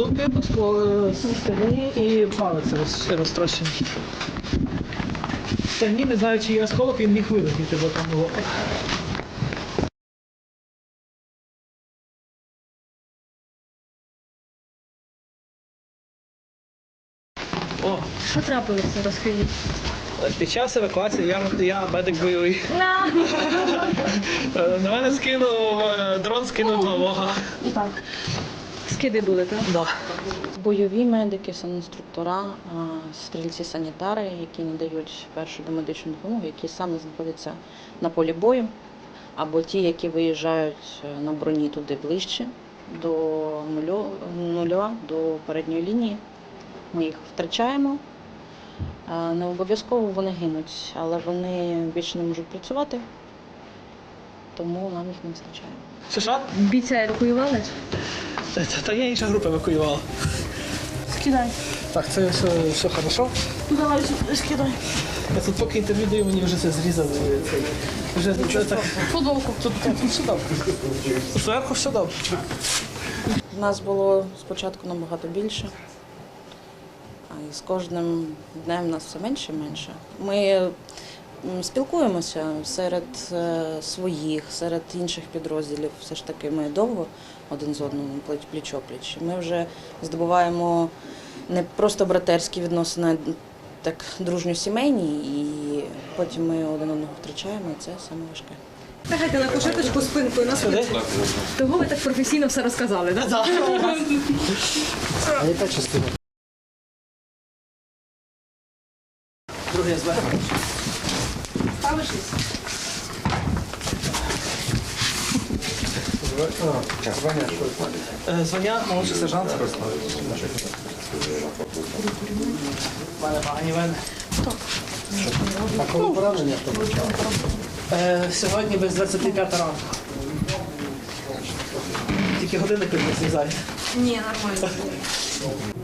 Дупі, і палець роз- розтрощений. Стегні не знаю, чи є осколок, він міг вилетіти, бо там було. О, Що трапилося, розкажіть? під час евакуації я, я медик бойовий. Е, На мене скинув е, дрон, скинув нового. Скиди були, так? Да. Бойові медики, санінструктора, стрільці-санітари, які надають першу домедичну допомогу, які саме знаходяться на полі бою, або ті, які виїжджають е, на броні туди ближче до нуля, до передньої лінії. Ми їх втрачаємо. Е, Не обов'язково вони гинуть, але вони більше не можуть працювати, тому нам їх не вистачає. Що? Бійця евакуювали? Та, та я інша група евакуювала. Скидай. Так, це все, все хорошо. Давай, скидай. Я тут поки інтерв'ю даю, мені вже це зрізали. Це, вже це, так. Футболку. Тут, тут, тут все добре. Зверху все добре. Нас було спочатку набагато більше, а і з кожним днем нас все менше і менше. Ми спілкуємося серед е, своїх, серед інших підрозділів. Все ж таки ми довго один з одним пліч-опліч. Ми вже здобуваємо не просто братерські відносини, а так дружньо сімейні, і потім ми один одного втрачаємо, і це саме важке. Лягайте на кушеточку спинкою на Сюди. Того ви так професійно все розказали, так? Другий зверху. Ставишся? Е, Звання молодший сержант. Мене погані вени. Е, Сьогодні без 25 ранку. Тільки годинник не зрізає. Ні, нормально.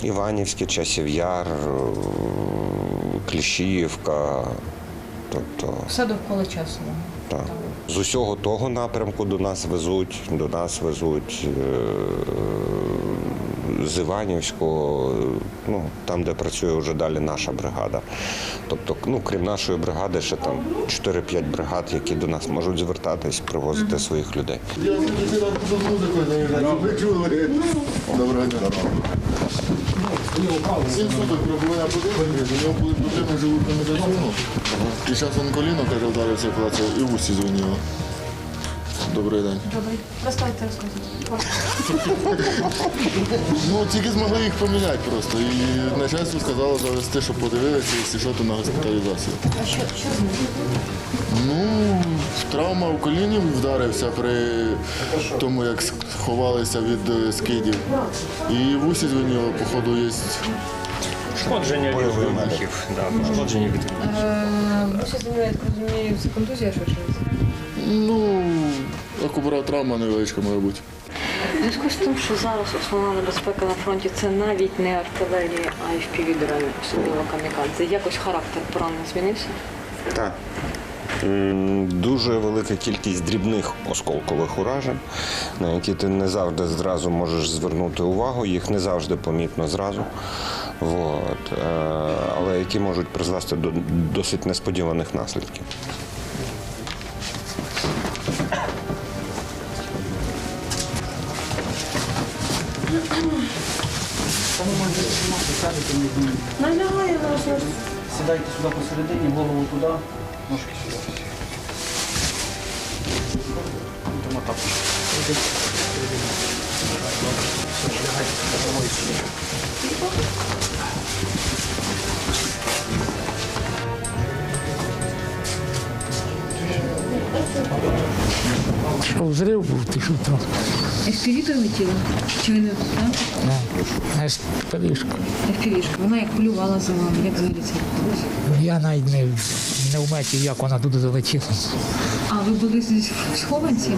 Іванівське, Часів Яр, е, Кліщіївка. Тобто, Все довкола часу. так. З усього того напрямку до нас везуть, до нас везуть е, з Іванівського, ну, там, де працює вже далі наша бригада. Тобто, ну, крім нашої бригади, ще там 4-5 бригад, які до нас можуть звертатись, привозити своїх людей. Я хотіла тут музику заїжджати. Ви чули? Доброго дня. Сім суток пробули на будинку, у нього були проблеми з желудними. І зараз він коліно, каже, вдарився і в усі дзвонило. Добрий день. Добре. Розставте розказати. Ну, тільки змогли їх поміняти просто. І начальство сказало завести, щоб подивилися, якщо що, то на госпіталізацію. А що, що з ним? Ну, травма в коліні вдарився при тому, як ховалися від е, скидів. І в усі походу, є Пошкодження від вибухів, да, пошкодження від Ви ще змінили, я розумію, це контузія швидше? Ну, акубра травма невеличка, має бути. Зв'язку з тим, що зараз основна небезпека на фронті це навіть не артилерія, а й впівдрони, особливо камікадзе. Якось характер поранення змінився. Так. Дуже велика кількість дрібних осколкових уражень, на які ти не завжди зразу можеш звернути увагу, їх не завжди помітно зразу. Вот. е, Але які можуть призвести до досить несподіваних наслідків. Сідайте сюди посередині, голову туди, ножки сюди. Йдемо так. Все, лягайте, головою сюди. Взрив був, ти там? FPV прилетіла? Чи ви не так? Споріжка. FPV-шка. Вона як полювала за вами, як взагалі це відбулося? Я навіть не, не вметів, як вона туди залетіла. А ви були в схованці?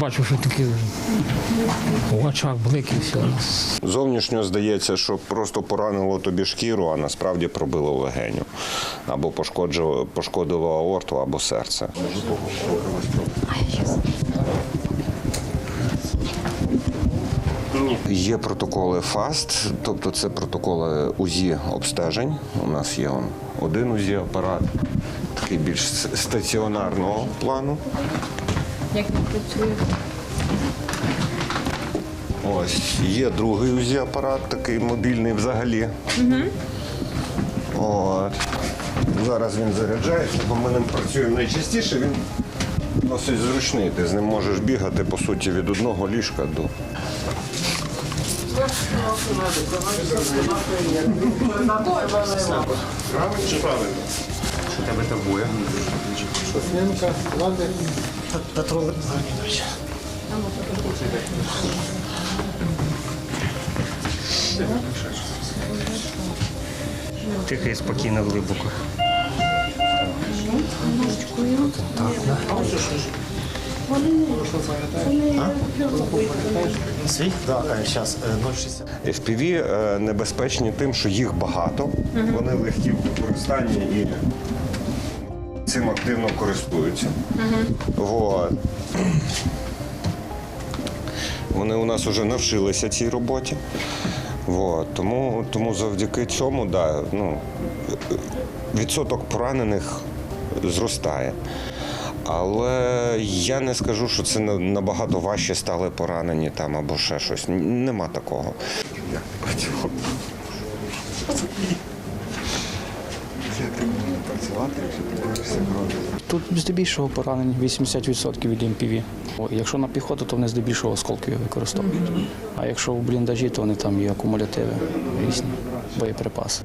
Бачу, що такі в очах блики все. Зовнішньо здається, що просто поранило тобі шкіру, а насправді пробило легеню. Або пошкодило аорту, або серце. Є протоколи ФАСТ, тобто це протоколи УЗІ обстежень. У нас є один УЗІ апарат, такий більш стаціонарного плану. Як він працює? Ось є другий УЗІ апарат, такий мобільний взагалі. От. Зараз він заряджається, бо ми ним працюємо найчастіше. Він досить зручний. Ти з ним можеш бігати по суті від одного ліжка до. Тихо і спокійно глибоко. Свій? Так, зараз 0,60. FPV е, небезпечні тим, що їх багато, вони легкі в використанні і цим активно користуються. Вот. Вони у нас вже навчилися цій роботі. Вот. Тому, тому завдяки цьому да, ну, відсоток поранених зростає. Але я не скажу, що це набагато важче стали поранені там або ще щось. Нема такого. Тут здебільшого поранені 80% від МПВ. Якщо на піхоту, то вони здебільшого осколки використовують. А якщо в бліндажі, то вони там є акумулятиви різні, боєприпаси.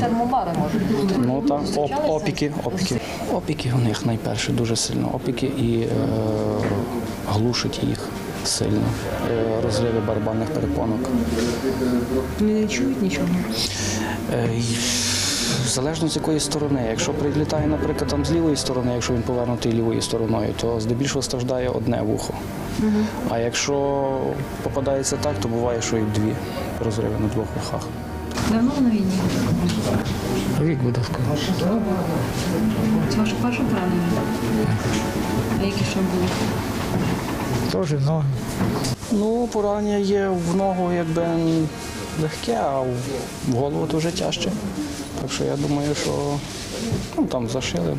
Термобари можуть бути. Ну так, оп, опіки, опіки. Опіки у них найперше дуже сильно. Опіки і е, глушить їх сильно. Е, розриви барабанних перепонок. Вони не чують нічого. Е, Залежно з якої сторони. Якщо прилітає, наприклад, там з лівої сторони, якщо він повернутий лівою стороною, то здебільшого страждає одне вухо. А якщо попадається так, то буває, що і дві розриви на двох вухах. Давно на війні? Рік буде скоро. Це ваше перше поранення? А які ще були? Теж ноги. Ну, поранення є в ногу якби легке, а в- голову дуже тяжче. Так що я думаю, що ну, там зашили.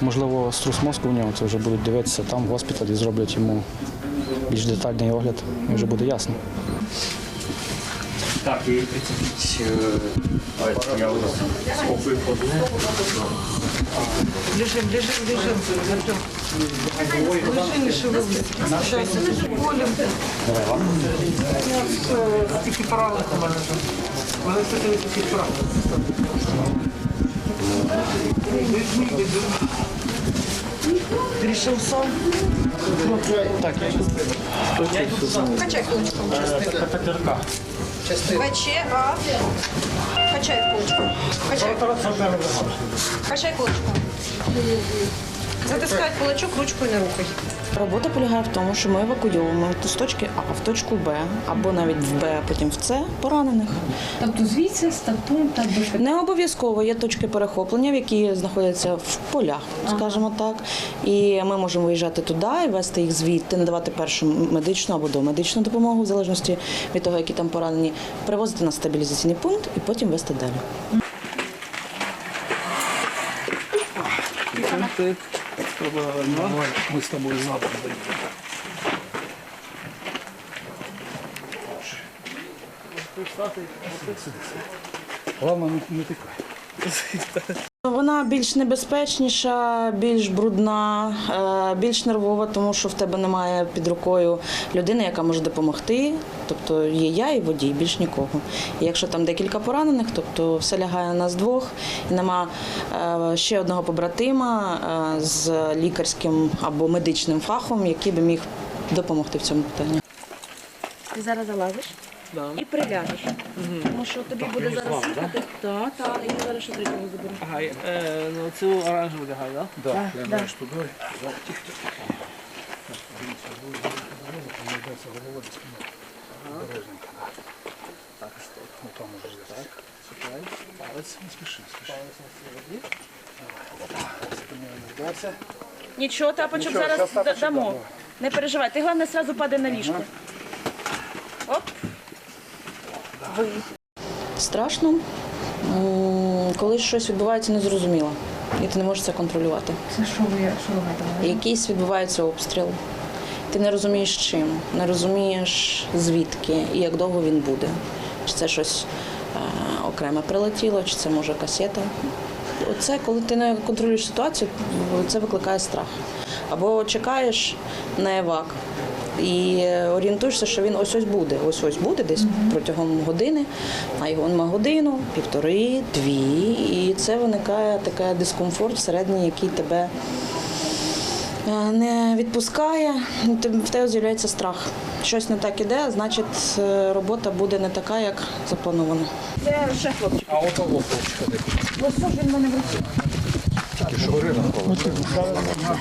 Можливо, струс мозку в нього це вже будуть дивитися там в госпіталі, зроблять йому більш детальний огляд і вже буде ясно. Так, і прицепіть. е, Я схопив одне. Біжим, біжим, біжим. Артем. Лежи, не шевелись. Болім. Тільки поранених у мене там. У мене все тільки поранених. Біжи, біжи. Ти рішив сам? Качай куличком. Качай, а. Качай куличком. Качай. Качай куличком. Затискай кулачок ручкою не рухай. Робота полягає в тому, що ми евакуйовуємо з точки А в точку Б, або навіть в Б, а потім в С поранених. Тобто звідси статун так би Не обов'язково є точки перехоплення, в які знаходяться в полях, скажімо так. І ми можемо виїжджати туди і вести їх звідти, надавати першу медичну або домедичну допомогу, в залежності від того, які там поранені, привозити на стабілізаційний пункт і потім вести далі. Ми з тобою завтра. Главное, не тикай. Вона більш небезпечніша, більш брудна, е, більш нервова, тому що в тебе немає під рукою людини, яка може допомогти. Тобто є я і водій, більш нікого. І якщо там декілька поранених, тобто все лягає на нас двох, і нема е, ще одного побратима е, з лікарським або медичним фахом, який би міг допомогти в цьому питанні. Ти зараз залазиш і приляжеш. Тому що тобі буде зараз їхати. Так, так, і зараз ще третього заберу. Ага, е, ну цю оранжеву лягай, так? Так, так. Палець, не спіши, спіши. Нічого, тапочок зараз да- дамо. Не переживай, ти головне одразу падай на ліжко. Оп. Ви. Страшно, коли щось відбувається незрозуміло, і ти не можеш це контролювати. Це що ви, що ви? Якийсь відбувається обстріл. Ти не розумієш чим, не розумієш звідки і як довго він буде. Чи це щось е, окреме прилетіло, чи це може касета. Оце, коли ти не контролюєш ситуацію, це викликає страх. Або чекаєш на евак і орієнтуєшся, що він ось ось буде. Ось ось буде десь протягом години, а його нема годину, півтори, дві. І це виникає такий дискомфорт всередині, який тебе е, не відпускає, ну, ти- в тебе з'являється страх. Щось не так іде, значить е, робота буде не така, як заплановано. Це ще хлопчик. А от того хлопчика? Ось що ж він мене в руці.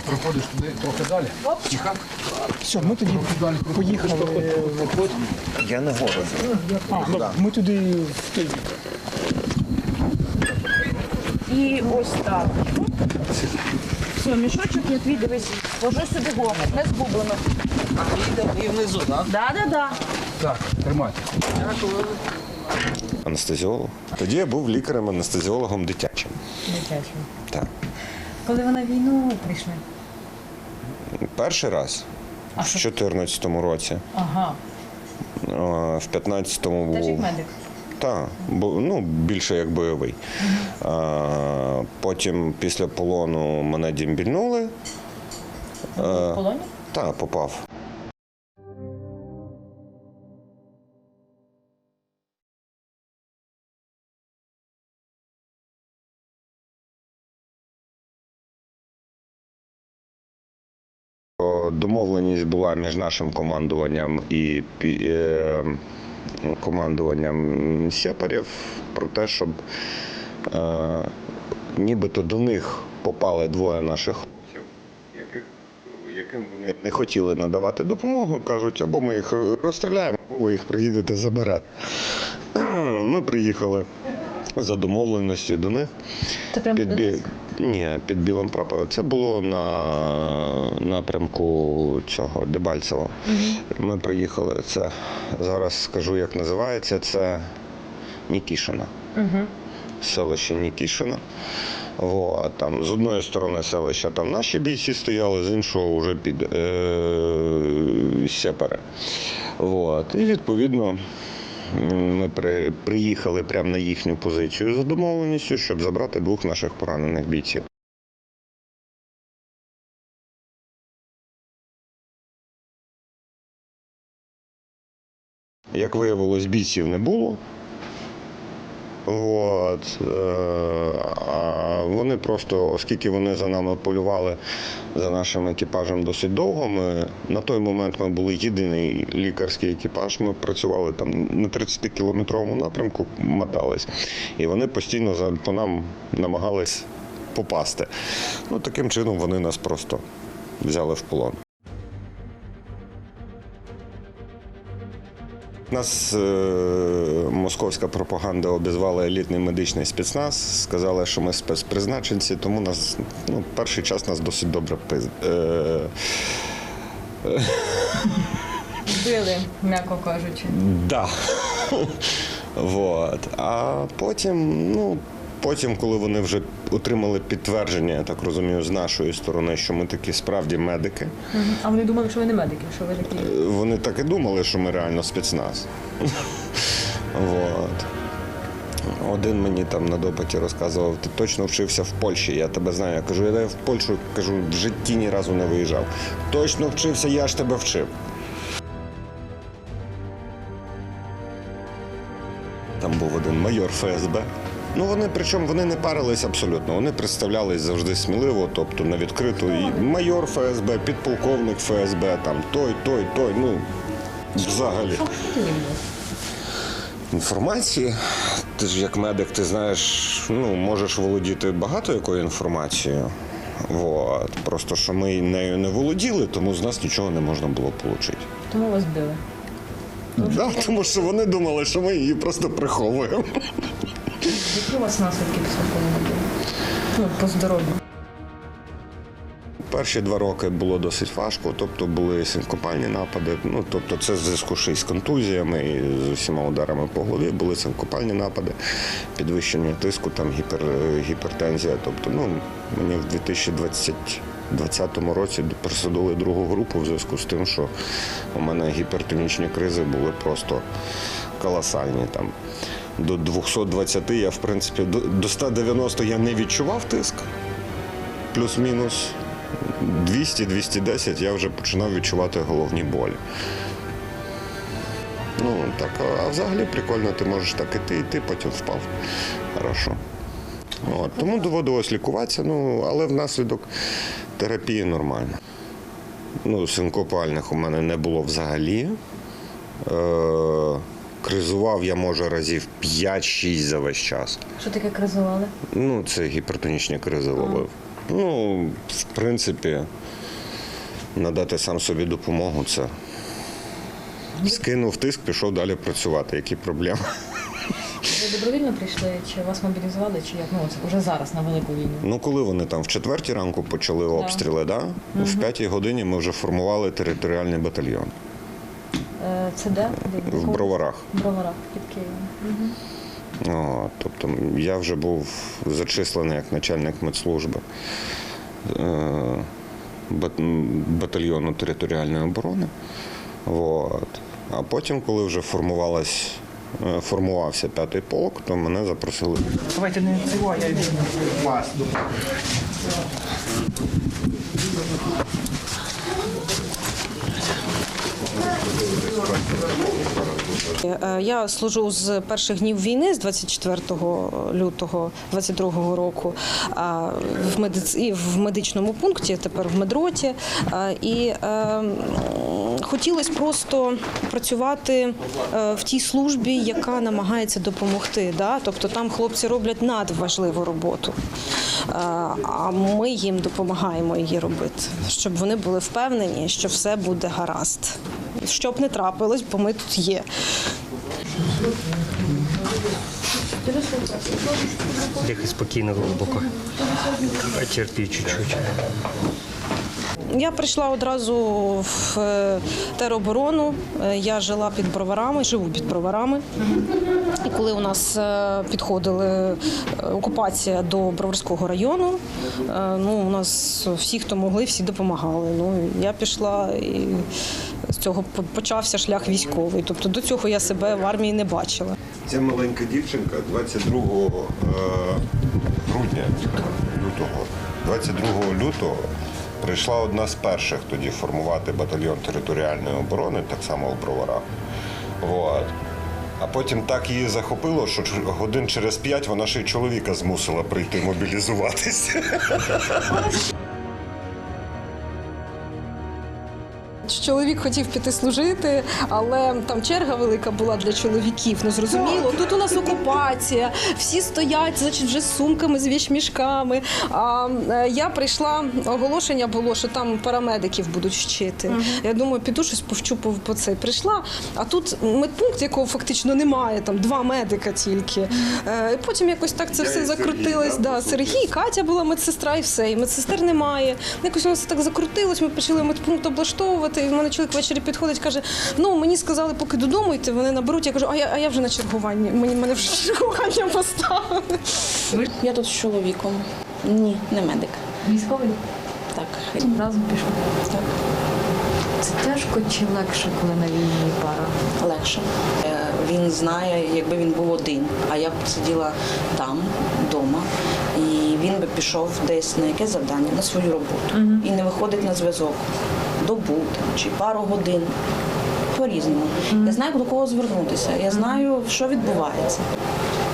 Проходиш туди трохи далі. Все, ми тоді поїхали. Я не город. А, ну, ми туди в той бік. І ось так. Все, мішочок я твій дивись. Ложи собі го, не згублено. І внизу, так? Да, да, да. Так, тримайте. Анестезіолог. Тоді я був лікарем-анестезіологом дитячим. Дитячим. Так. Коли ви на війну прийшли? Перший раз А в 2014 році, Ага. в 15-му Теж як був. медик. Так, ну більше як бойовий. А, потім після полону мене дімбільнули. В полоні? Так, попав. Домовленість була між нашим командуванням і е, командуванням сепарів про те, щоб е, нібито до них попали двоє наших хлопців, яким вони не хотіли надавати допомогу. Кажуть, або ми їх розстріляємо, або ви їх приїдете забирати. Ми приїхали за домовленістю до них. Це прям Під, бі... Ні, під білим прапором. Це було на напрямку цього Дебальцево. Ми приїхали. Це зараз скажу, як називається. Це Нікішина. Селище Нікішина. О, там з одної сторони селища там наші бійці стояли, з іншого вже під е, сепари. От. І відповідно ми при, приїхали прямо на їхню позицію за домовленістю, щоб забрати двох наших поранених бійців. Як виявилось, бійців не було. От, е, а вони просто, оскільки вони за нами полювали за нашим екіпажем досить довго. Ми на той момент ми були єдиний лікарський екіпаж. Ми працювали там на 30-кілометровому напрямку, мотались, і вони постійно по нам намагались попасти. Ну таким чином вони нас просто взяли в полон. Нас е, московська пропаганда обізвала елітний медичний спецназ. Сказали, що ми спецпризначенці, тому нас ну, перший час нас досить добре пиз... е, Били, м'яко кажучи. Да. вот. А потім, ну, потім, коли вони вже отримали підтвердження, я так розумію, з нашої сторони, що ми такі справді медики, А вони думали, що ви не медики, що ви такі. е, вони так і думали, що ми реально спецназ. вот. Один мені там на допиті розказував, ти точно вчився в Польщі, я тебе знаю. Я кажу, я в Польщу кажу, в житті ні разу не виїжджав. Точно вчився, я ж тебе вчив. Там був один майор ФСБ. Ну вони причому вони не парились абсолютно. Вони представлялись завжди сміливо, тобто на відкриту. І майор ФСБ, підполковник ФСБ, там той, той, той. Ну взагалі. Інформації. Ти ж як медик, ти знаєш, ну можеш володіти багато якою інформацією. Вот. Просто що ми нею не володіли, тому з нас нічого не можна було отримати. Тому вас били. Да, тому що вони думали, що ми її просто приховуємо. Які у вас наслідки після були? Ну, по здоров'ю. Перші два роки було досить важко, тобто були синкопальні напади. Ну тобто, це в зв'язку з контузіями і з усіма ударами по голові. Були синкопальні напади, підвищення тиску, там гіпер, гіпертензія. Тобто, ну мені в 2020 2020 році присудили другу групу в зв'язку з тим, що у мене гіпертонічні кризи були просто колосальні. Там до 220 я, в принципі, до, до 190 я не відчував тиск. Плюс-мінус 200-210 я вже починав відчувати головні болі. Ну, так, а взагалі прикольно, ти можеш так іти, іти, потім впав. Хорошо. От, тому доводилось лікуватися, ну, але внаслідок терапії нормально. Ну, синкопальних у мене не було взагалі. Е- кризував я, може, разів 5-6 за весь час. Що таке кризували? Ну, це гіпертонічні кризи ловив. Ну, в принципі, надати сам собі допомогу це. Скинув тиск, пішов далі працювати. Які проблеми? Ви добровільно прийшли, чи вас мобілізували, чи як? Ну, це вже зараз на велику війну. Ну, коли вони там в четвертій ранку почали обстріли, да? в п'ятій годині ми вже формували територіальний батальйон Це де? В Броварах. В Броварах під Києвом. О, тобто я вже був зачислений як начальник медслужби е, батальйону територіальної оборони. Вот. А потім, коли вже формувалась, е, формувався п'ятий полк, то мене запросили. Давайте не цього, я візьму вас. Я служу з перших днів війни, з 24 лютого 22 року, в медиц... і в медичному пункті, тепер в медроті. І е, хотілося просто працювати е, в тій службі, яка намагається допомогти. Тобто там хлопці роблять надважливу роботу. Е, А ми їм допомагаємо її робити, щоб вони були впевнені, що все буде гаразд. Щоб не трапилось, бо ми тут є. Дихай спокійно глибоко. Терпи чуть-чуть. Я прийшла одразу в е, тероборону. Е, Я жила під броварами, живу під броварами. І коли у нас е, підходили е, окупація до Броварського району, ну у нас всі, хто могли, всі допомагали. Ну я пішла і з цього почався шлях військовий. Тобто до цього я себе в армії не бачила. Ця маленька дівчинка 22 е, грудня лютого, 22 лютого прийшла одна з перших тоді формувати батальйон територіальної оборони, так само в Броварах. От. А потім так її захопило, що годин через п'ять вона ще й чоловіка змусила прийти мобілізуватися. Чоловік хотів піти служити, але там черга велика була для чоловіків. Ну зрозуміло, тут у нас окупація, всі стоять, значить, вже з сумками, з вішмішками. А е, я прийшла, оголошення було, що там парамедиків будуть вчити. Я думаю, піду щось повчу по, по це. Прийшла, а тут медпункт, якого фактично немає, там два медика тільки. Е, І потім якось так це Я все Сергій, закрутилось. да, Да, Сергій, Катя була медсестра і все. І медсестер немає. Якось у нас так закрутилось, ми почали медпункт облаштовувати. І в мене чоловік ввечері підходить, каже: ну мені сказали, поки додому йти, вони наберуть. Я кажу, а я, а я вже на чергуванні. Мені мене вже чергування поставили. Я тут з чоловіком. Ні, не медик. Військовий? Так. Разом пішов. Так. Це тяжко чи легше, коли на війні пара? Легше. Е, він знає, якби він був один, а я б сиділа там, вдома, і він би пішов десь на яке завдання, на свою роботу. І не виходить на зв'язок добу чи пару годин. По-різному. Я знаю, до кого звернутися. Я знаю, що відбувається.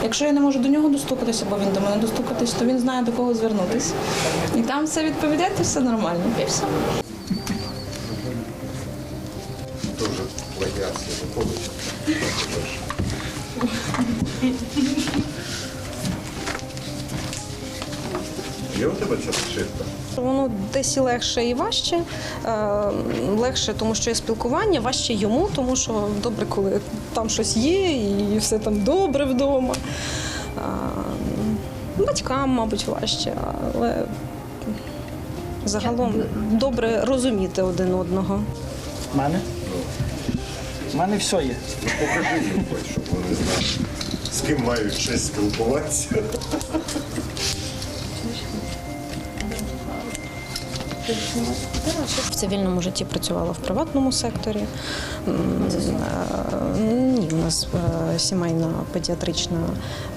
Якщо я не можу до нього достукатися, бо він до мене достукатись, то він знає, до кого звернутися. І там все відповідає, все нормально. І все. Дуже плагіатський виходить. Є у тебе ця шрифта? Воно десь і легше і важче. Е, Легше, тому що є спілкування, важче йому, тому що добре, коли там щось є і все там добре вдома. Е, Батькам, мабуть, важче, але загалом добре розуміти один одного. У мене? У мене все є. Ну покажи їм, щоб вони знали, з ким мають честь спілкуватися. В цивільному житті працювала в приватному секторі. Е, Ні, у нас е, сімейна педіатрична,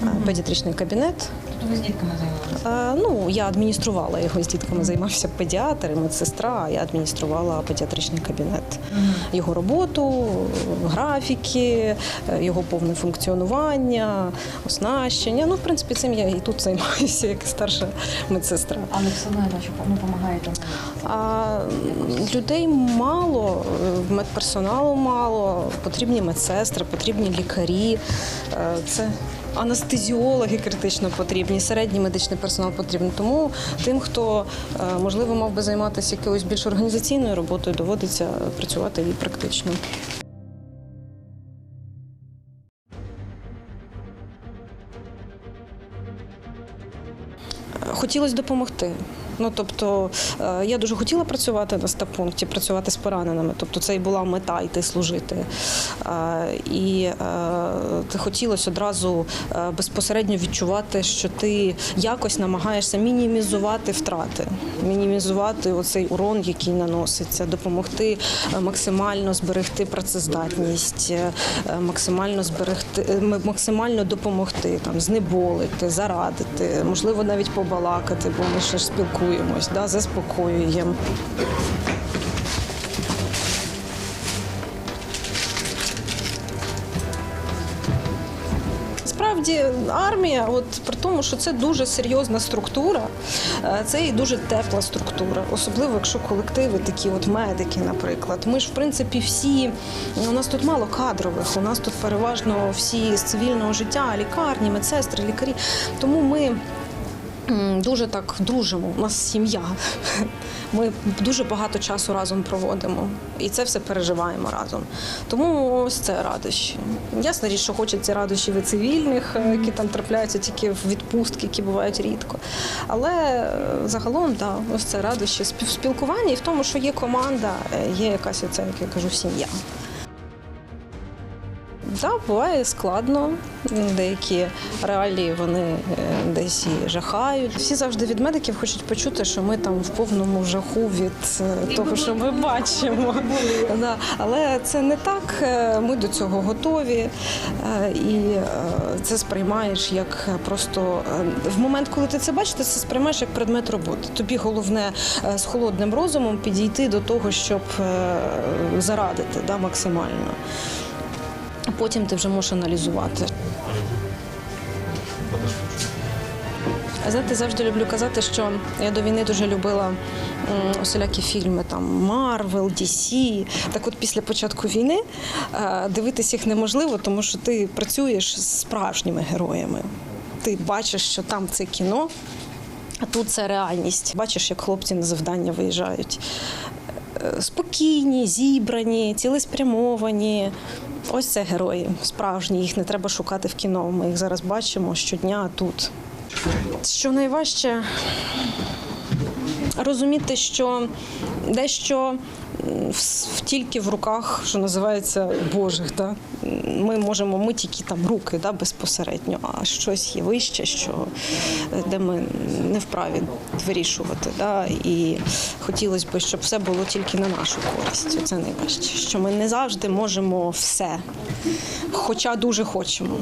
е, педіатричний кабінет. Тобто ви з дітками займалися? Ну, я адмініструвала його з дітками, займався педіатр і медсестра. а Я адмініструвала педіатричний кабінет. Його роботу, графіки, його повне функціонування, оснащення. Ну, в принципі, цим я і тут займаюся як старша медсестра. Але все одно я бачу, ну, допомагаєте. А людей мало, медперсоналу мало, потрібні медсестри, потрібні лікарі. Е, Це анестезіологи критично потрібні, середній медичний персонал потрібен. Тому тим, хто е, можливо мав би займатися якоюсь більш організаційною роботою, доводиться працювати і практично. Хотілося допомогти. Ну тобто е, я дуже хотіла працювати на стаб-пункті, працювати з пораненими. Тобто це і була мета йти служити. Е, І е, хотілося одразу безпосередньо відчувати, що ти якось намагаєшся мінімізувати втрати, мінімізувати оцей урон, який наноситься, допомогти максимально зберегти працездатність, максимально зберегти, максимально допомогти, там знеболити, зарадити, можливо, навіть побалакати, бо ми ще ж спілкуємось, да, заспокоюємо. Насправді армія, от при тому, що це дуже серйозна структура, е, це і дуже тепла структура, особливо якщо колективи такі, от медики, наприклад. Ми ж в принципі всі у нас тут мало кадрових, у нас тут переважно всі з цивільного життя, лікарні, медсестри, лікарі. Тому ми. Дуже так дружимо. У нас сім'я. Ми дуже багато часу разом проводимо, і це все переживаємо разом. Тому ось це радощі. Ясна річ, що хочеться радощів і цивільних, е, які там трапляються тільки в відпустки, які бувають рідко. Але е, загалом, да, ось це радощі спілкування і в тому, що є команда, е, є якась оця, як я кажу, сім'я. Да, буває складно. Деякі реалії вони е, десь і жахають. Всі завжди від медиків хочуть почути, що ми там в повному жаху від е, того, що ми бачимо. Да. Але це не так. Е, Ми до цього готові. І це сприймаєш як просто в момент, коли ти це бачиш, ти це сприймаєш як предмет роботи. Тобі головне з холодним розумом підійти до того, щоб зарадити да, максимально. А потім ти вже можеш аналізувати. Знаєте, завжди люблю казати, що я до війни дуже любила усілякі фільми там Марвел, DC. Так от після початку війни е, дивитись їх неможливо, тому що ти працюєш з справжніми героями. Ти бачиш, що там це кіно, а тут це реальність. Бачиш, як хлопці на завдання виїжджають. Е, Спокійні, зібрані, цілеспрямовані. Ось це герої справжні. Їх не треба шукати в кіно. Ми їх зараз бачимо щодня тут. Що найважче розуміти, що дещо тільки в руках, що називається Божих. Да? Ми можемо, ми тільки там руки да, безпосередньо, а щось є вище, що, де ми не вправі вирішувати. Да? І хотілося б, щоб все було тільки на нашу користь. Це найважче, що ми не завжди можемо все, хоча дуже хочемо.